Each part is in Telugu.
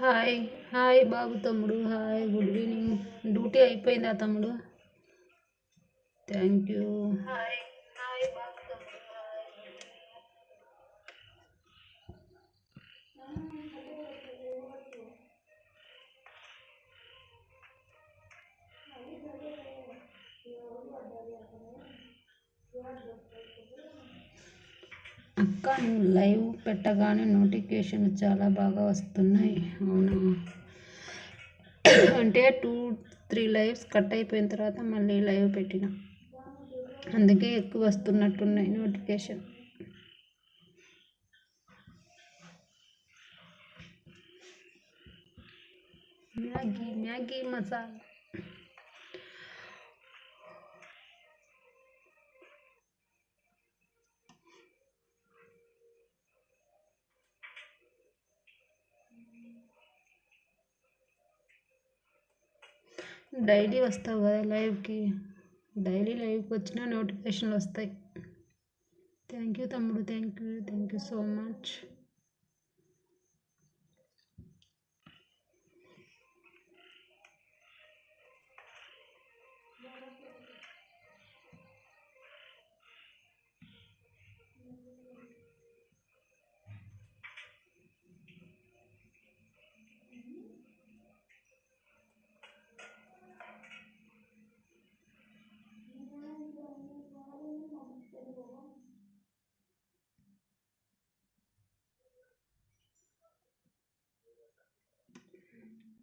హాయ్ హాయ్ బాబు తమ్ముడు హాయ్ గుడ్ ఈవినింగ్ డ్యూటీ అయిపోయిందా తమ్ముడు? థ్యాంక్ యూ అక్క నువ్వు లైవ్ పెట్టగానే నోటిఫికేషన్ చాలా బాగా వస్తున్నాయి. అవునా? అంటే టూ త్రీ లైవ్స్ కట్ అయిపోయిన తర్వాత మళ్ళీ లైవ్ పెట్టిన. అందుకే ఎక్కువ వస్తున్నట్టున్నాయి notification. Maggi Maggi masala. Daily వస్తావు కదా లైవ్కి. డైలీ లైవ్కి వచ్చినా నోటిఫికేషన్లు వస్తాయి. థ్యాంక్ యూ తమ్ముడు thank you thank you so much.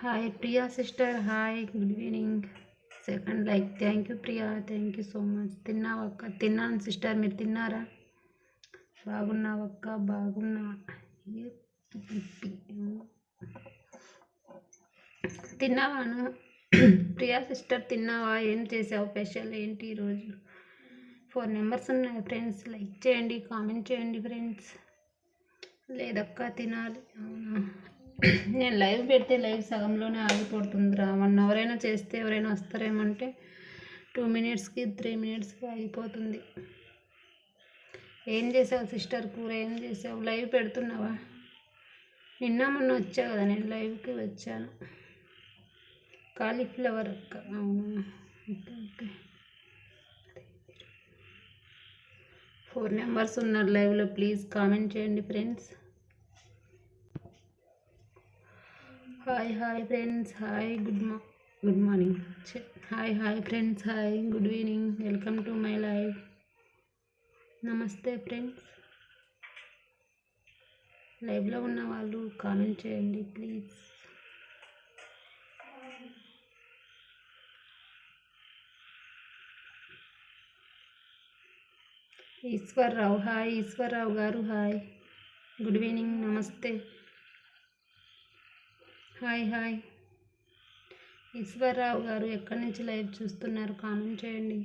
Hi Priya sister hi good evening second like thank you Priya thank you so much తిన్నావక్క తిన్నాను సిస్టర్ మీరు తిన్నారా? బాగున్నావక్క బాగున్నా. తిన్నావాను ప్రియా సిస్టర్ తిన్నావా? ఏం చేసావు? స్పెషల్ ఏంటి ఈరోజు ఫోర్ నెంబర్స్ ఉన్నాయి ఫ్రెండ్స్ లైక్ చేయండి కామెంట్ చేయండి ఫ్రెండ్స్ లేదక్క తినాలి. అవునా? నేను లైవ్ పెడితే లైవ్ సగంలోనే ఆగిపోతుందిరా వన్ అవర్ అయినా చేస్తే ఎవరైనా వస్తారేమంటే టూ మినిట్స్కి త్రీ మినిట్స్కి ఆగిపోతుంది. ఏం చేసావు సిస్టర్ కూర? ఏం చేసావు? లైవ్ పెడుతున్నావా? నిన్న మొన్న వచ్చా కదా నేను లైవ్కి వచ్చాను. కాలీఫ్లవర్ అవునా? Okay okay. ఫోర్ నెంబర్స్ ఉన్నారు లైవ్లో. ప్లీజ్ కామెంట్ చేయండి friends. Hi hi friends hi good మా good morning hi hi friends hi good evening welcome to my life నమస్తే ఫ్రెండ్స్ లైవ్లో ఉన్న వాళ్ళు కామెంట్ చేయండి ప్లీజ్ ఈశ్వర్రావు హాయ్ ఈశ్వర్రావు గారు హాయ్ గుడ్ ఈవినింగ్ నమస్తే హాయ్ హాయ్. ఈశ్వరరావు గారు ఎక్కడి నుంచి లైవ్ చూస్తున్నారు? కామెంట్ చేయండి.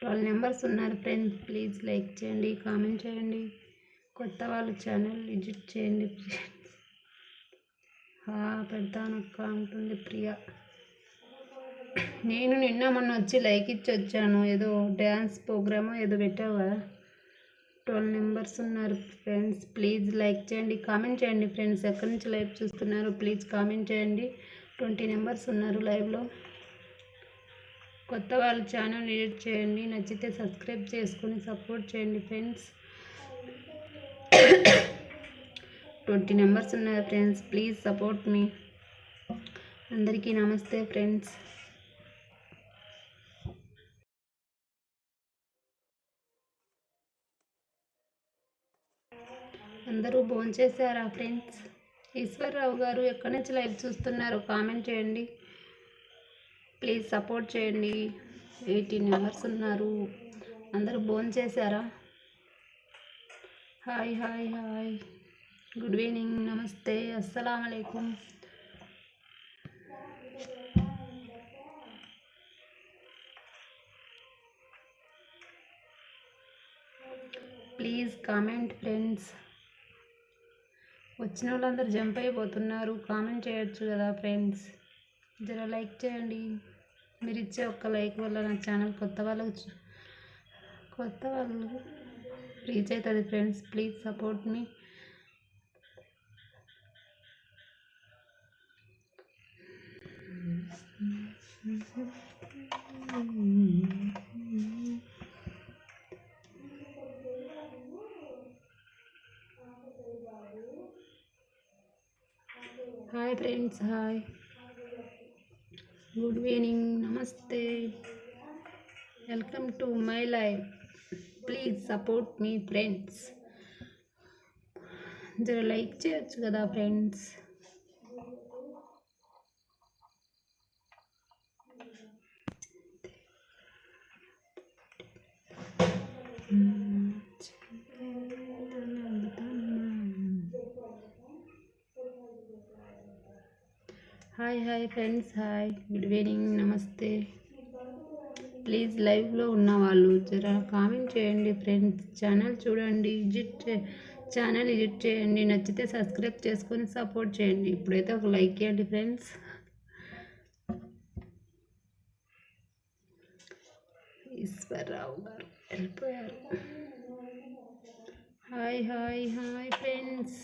ట్వెల్వ్ నెంబర్స్ ఉన్నారు ఫ్రెండ్స్ ప్లీజ్ లైక్ చేయండి కామెంట్ చేయండి. కొత్త వాళ్ళు ఛానల్ విజిట్ చేయండి ఫ్రెండ్స్. "ఆ, పెడతాను అక్క అంటుంది ప్రియా. నేను నిన్న మొన్న వచ్చి లైక్ ఇచ్చి వచ్చాను. ఏదో డ్యాన్స్ ప్రోగ్రామో ఏదో పెట్టావు? కదా ట్వెల్వ్ మెంబర్స్ ఉన్నారు ఫ్రెండ్స్. ప్లీజ్ లైక్ చేయండి కామెంట్ చేయండి ఫ్రెండ్స్. ఎక్కడి నుంచి లైవ్ చూస్తున్నారు? ప్లీజ్ కామెంట్ చేయండి. ట్వంటీ మెంబర్స్ ఉన్నారు లైవ్లో కొత్త వాళ్ళు ఛానల్ ఎడిట్ చేయండి. నచ్చితే సబ్స్క్రైబ్ చేసుకొని సపోర్ట్ చేయండి ఫ్రెండ్స్. ట్వంటీ మెంబర్స్ ఉన్నారు ఫ్రెండ్స్. ప్లీజ్ సపోర్ట్ మీ. అందరికీ నమస్తే ఫ్రెండ్స్. అందరూ భోంచేశారా ఫ్రెండ్స్? ఈశ్వర్రావు గారు ఎక్కడి నుంచి లైవ్ చూస్తున్నారు? కామెంట్ చేయండి. ప్లీజ్ సపోర్ట్ చేయండి. ఎయిటీన్ మెంబర్స్ ఉన్నారు. అందరూ భోంచేశారా? Hi hi hi. Good evening. నమస్తే. అస్సలం అయికం ప్లీజ్ కామెంట్ ఫ్రెండ్స్. వచ్చిన వాళ్ళందరూ జంప్ అయిపోతున్నారు. కామెంట్ చేయొచ్చు కదా ఫ్రెండ్స్ జర లైక్ చేయండి. మీరు ఇచ్చే ఒక్క లైక్ వల్ల నా ఛానల్ కొత్త వాళ్ళకు కొత్త వాళ్ళు రీచ్ అవుతుంది friends please support me hi friends hi good evening నమస్తే welcome to my life please support me friends జర లైక్ చేయొచ్చు కదా friends hi friends hi good evening నమస్తే ప్లీజ్ లైవ్లో ఉన్న వాళ్ళు జరా కామెంట్ చేయండి ఫ్రెండ్స్ ఛానల్ చూడండి విజిట్ ఛానల్ విజిట్ చేయండి. నచ్చితే సబ్స్క్రైబ్ చేసుకొని సపోర్ట్ చేయండి. ఇప్పుడైతే ఒక లైక్ చేయండి ఫ్రెండ్స్ ఈశ్వరరావు గారు వెళ్ళిపోయారు. Hi hi hi friends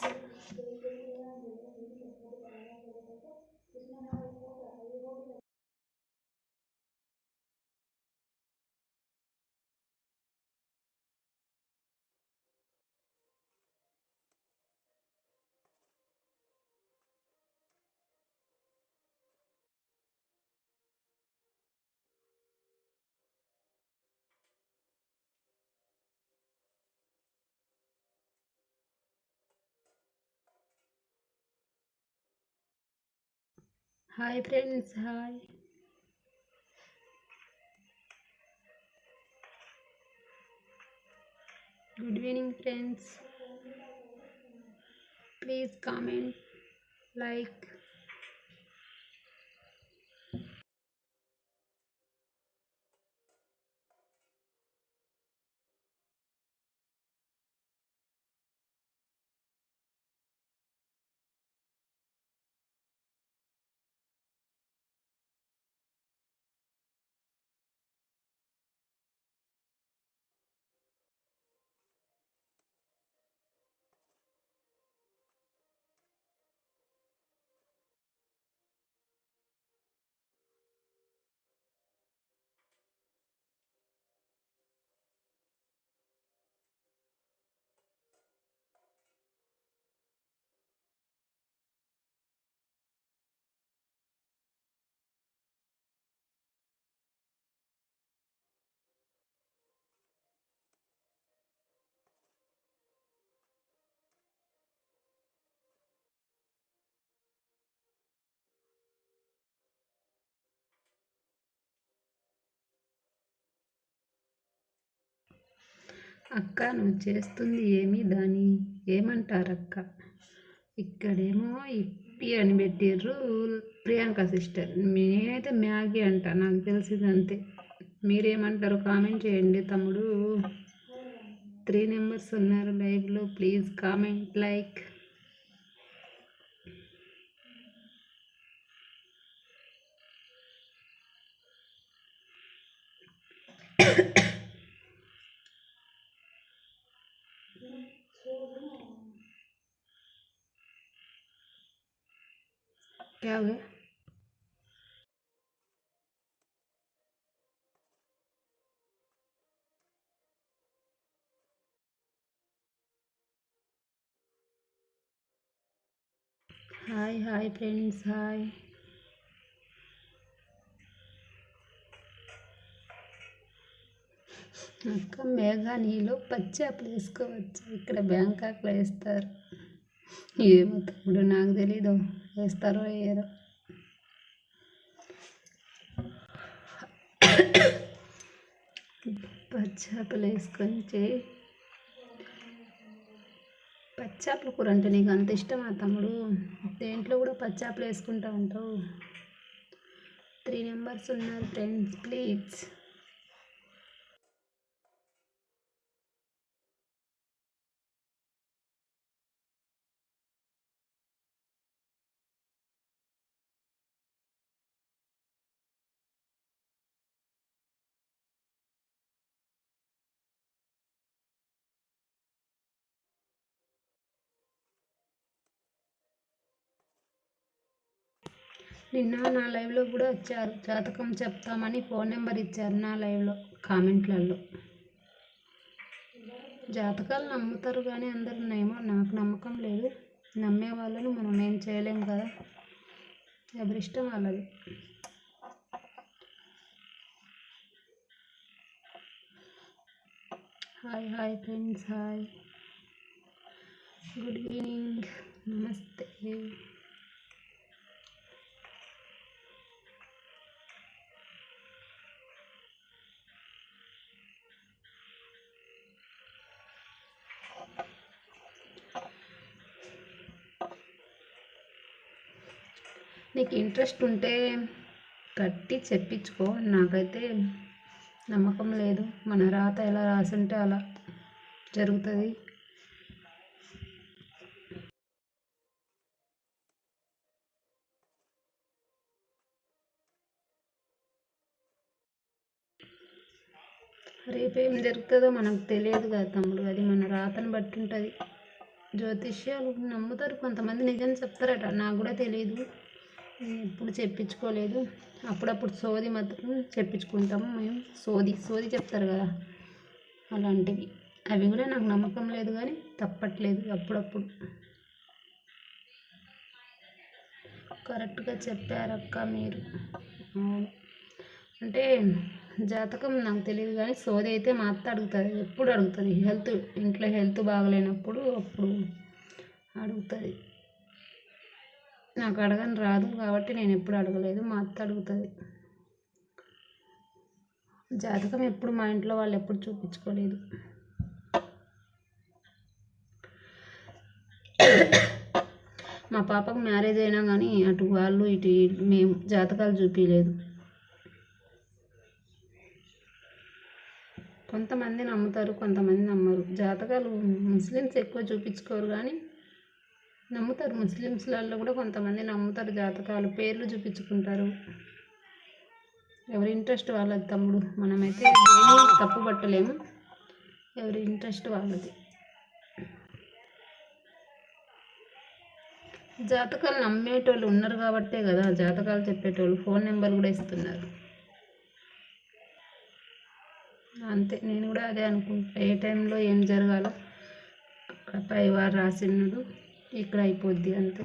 hi friends hi good evening friends please comment like అక్క నువ్వు చేస్తుంది ఏమి దాని? ఏమంటారక్క? ఇక్కడేమో ఇప్పి అని పెట్టిర్రు ప్రియాంక సిస్టర్. నేనైతే మ్యాగీ అంట నాకు తెలిసింది అంతే. మీరేమంటారు కామెంట్ చేయండి తమ్ముడు. త్రీ నెంబర్స్ ఉన్నారు లైవ్లో ప్లీజ్ కామెంట్ లైక్. क्या हुआ హాయ్ హాయ్ ఫ్రెండ్స్ హాయ్ అక్క మేఘా నీలో పచ్చాపలు వేసుకోవచ్చు ఇక్కడ బ్యాంకాక్లో వేస్తారు ఏమో తమ్ముడు నాకు తెలీదు. వేస్తారో వేయరో పచ్చాపలు వేసుకొని చేయి పచ్చాపల కూర అంటే నీకు అంత ఇష్టమా తమ్ముడు? దేంట్లో కూడా పచ్చాపలు వేసుకుంటా ఉంటావు. త్రీ నెంబర్స్ ఉన్నారు ఫ్రెండ్స్ ప్లీజ్ నిన్న నా లైవ్లో కూడా వచ్చారు. జాతకం చెప్తామని ఫోన్ నెంబర్ ఇచ్చారు నా లైవ్లో కామెంట్లలో. జాతకాలు నమ్ముతారు కానీ అందరు ఏమో నాకు నమ్మకం లేదు. నమ్మే వాళ్ళను మనం ఏం చేయలేం కదా? ఎవరిష్టం వాళ్ళది. Hi hi friends hi. Good evening. నమస్తే. నీకు ఇంట్రెస్ట్ ఉంటే కట్టి చెప్పించుకో. నాకైతే నమ్మకం లేదు. మన రాత ఎలా రాసుంటే అలా జరుగుతుంది. రేపేం జరుగుతుందో మనకు తెలియదు కదా తమ్ముడు. అది మన రాతను బట్టి ఉంటుంది. జ్యోతిష్యాలు నమ్ముతారు కొంతమంది. నిజం చెప్తారట. నాకు కూడా తెలియదు ఎప్పుడు చెప్పించుకోలేదు. అప్పుడప్పుడు సోది మాత్రం చెప్పించుకుంటాము మేము. సోది సోది చెప్తారు కదా అలాంటివి. అవి కూడా నాకు నమ్మకం లేదు కానీ తప్పట్లేదు అప్పుడప్పుడు. కరెక్ట్గా చెప్పారక్క మీరు. అంటే జాతకం నాకు తెలియదు కానీ సోది అయితే మా అత్త అడుగుతుంది. ఎప్పుడు అడుగుతుంది? హెల్త్ ఇంట్లో హెల్త్ బాగలేనప్పుడు అప్పుడు అడుగుతుంది. నాకు అడగని రాదు కాబట్టి నేను ఎప్పుడు అడగలేదు. మా అత్త అడుగుతుంది. జాతకం ఎప్పుడు మా ఇంట్లో వాళ్ళు ఎప్పుడు చూపించుకోలేదు. మా పాపకు మ్యారేజ్ అయినా కానీ అటు వాళ్ళు ఇటు మేము జాతకాలు చూపించలేదు కొంతమంది నమ్ముతారు కొంతమంది నమ్మరు. జాతకాలు ముస్లిమ్స్ ఎక్కువ చూపించుకోరు కానీ నమ్ముతారు ముస్లిమ్స్లలో కూడా కొంతమంది నమ్ముతారు జాతకాలు పేర్లు చూపించుకుంటారు. ఎవరి ఇంట్రెస్ట్ వాళ్ళది తమ్ముడు. మనమైతే ఏమీ తప్పు పట్టలేము. ఎవరి ఇంట్రెస్ట్ వాళ్ళది. జాతకాలు నమ్మేటోళ్ళు ఉన్నారు కాబట్టే కదా జాతకాలు చెప్పేటోళ్ళు ఫోన్ నెంబర్ కూడా ఇస్తున్నారు. అంతే నేను కూడా అదే అనుకుంటా. ఏ టైంలో ఏం జరగాలో అక్కడ పైవారు రాసినాడు ఇక్కడ అయిపోద్ది అంతే.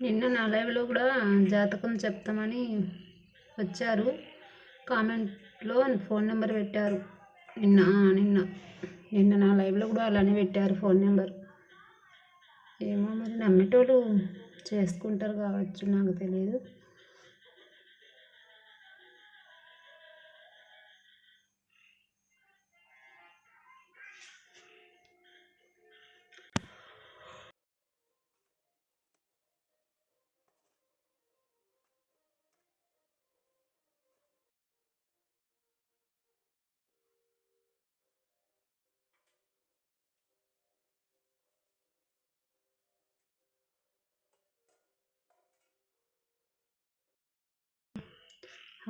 నిన్న నా లైవ్లో కూడా జాతకం చెప్తామని వచ్చారు. కామెంట్లో ఫోన్ నెంబర్ పెట్టారు. నిన్న నిన్న. నిన్న నా లైవ్లో కూడా అలానే పెట్టారు ఫోన్ నెంబర్. ఏమో మరి నమ్మేటోళ్ళు చేసుకుంటారు కావచ్చు నాకు తెలియదు.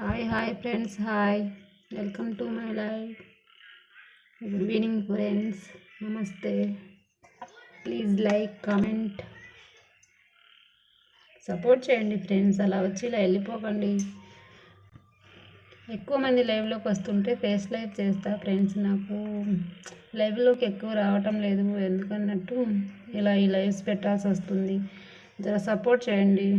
Hi hi friends hi welcome to my life good evening friends నమస్తే ప్లీజ్ లైక్ కామెంట్ సపోర్ట్ చేయండి ఫ్రెండ్స్ అలా వచ్చి ఇలా వెళ్ళిపోకండి. ఎక్కువ మంది లైవ్లోకి వస్తుంటే ఫేస్ లైవ్ చేస్తా ఫ్రెండ్స్ నాకు లైవ్లోకి ఎక్కువ రావటం లేదు. ఎందుకన్నట్టు ఇలా ఈ లైవ్స్ పెట్టాల్సి వస్తుంది. జర సపోర్ట్ చేయండి.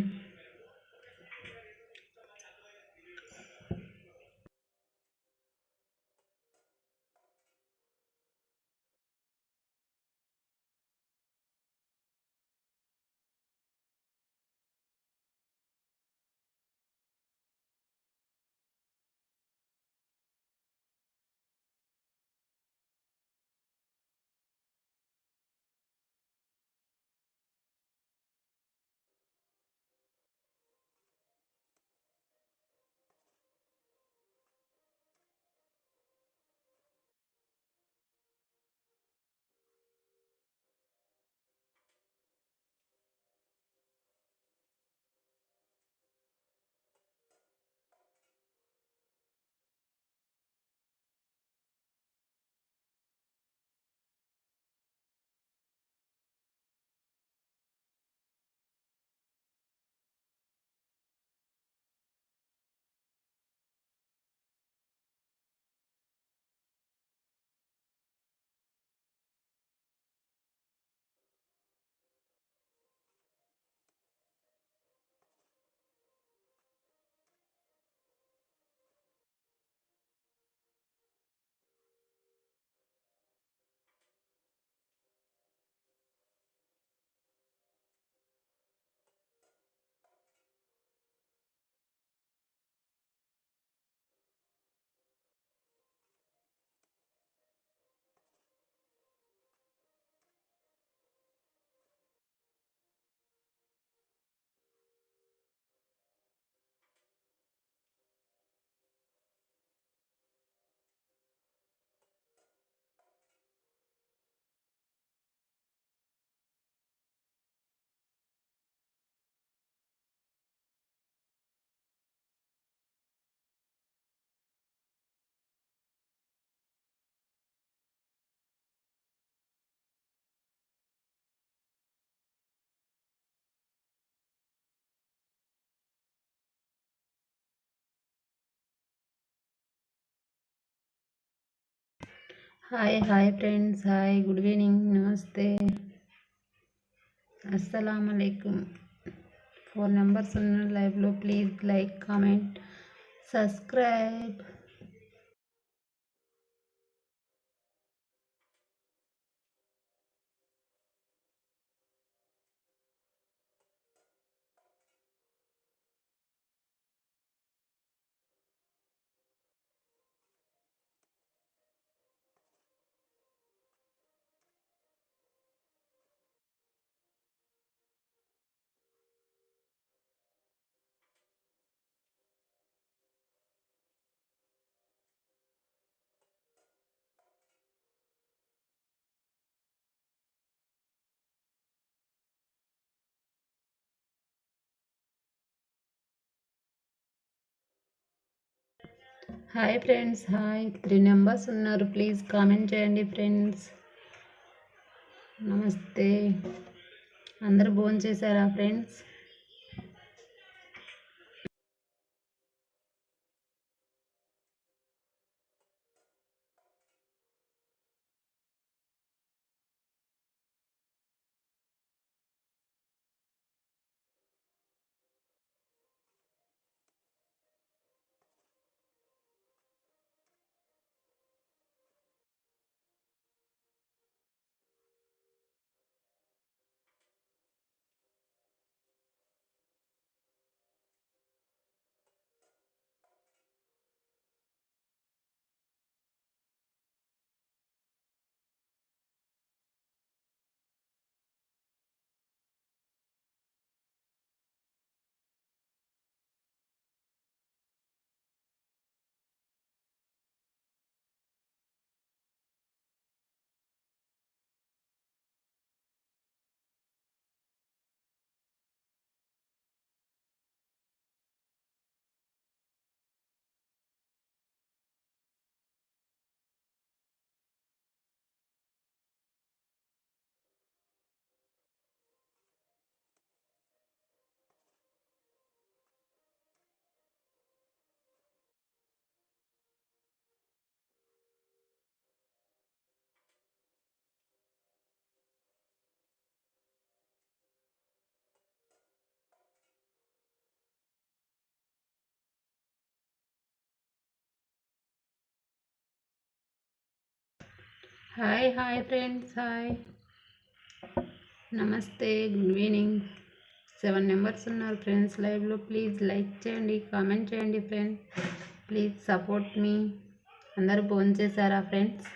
Hi hi friends hi good evening నమస్తే అస్సలం అయికం ఫోర్ నెంబర్స్ ఉన్న లైవ్లో please like hi friends hi. Three numbers ఉన్నారు. ప్లీజ్ కామెంట్ చేయండి ఫ్రెండ్స్. నమస్తే. అందరు భోజనం చేశారా friends? Hi hi friends hi నమస్తే గుడ్ ఈవినింగ్ సెవెన్ మెంబర్స్ ఉన్నారు ఫ్రెండ్స్ లైవ్లో ప్లీజ్ లైక్ చేయండి కామెంట్ చేయండి ఫ్రెండ్స్ ప్లీజ్ సపోర్ట్ మీ అందరూ ఫోన్ చేశారా ఫ్రెండ్స్